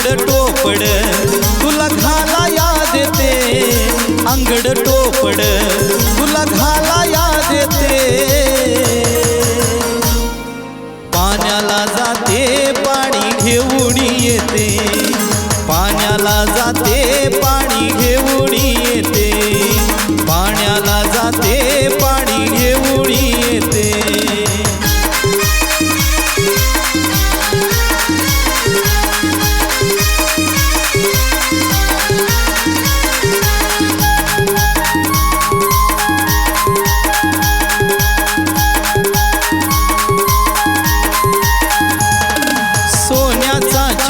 अंगड टोपड तुला घाला याद येते. अंगड टोपड तुला घाला याद येते. पाण्याला जाते पाणी घेऊन येते. पाण्याला जाते पाणी घेऊन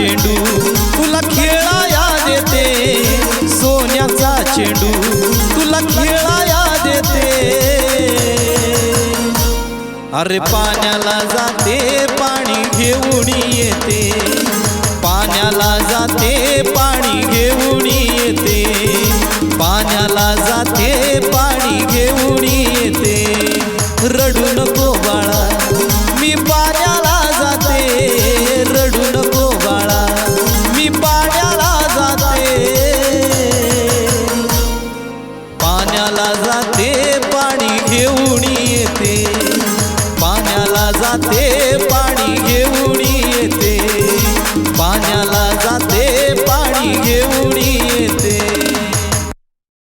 चेंडू. तुला खेळाया देते. सोन्याचा चेंडू. तुला खेळाया देते. अरे पाण्याला जाते पाणी घेऊन येते. पाण्याला जाते पाणी घेऊन येते. पाण्याला जाते पाणी घेऊन येते. रडू नको बाळा घेऊन येते. पाण्याला जाते.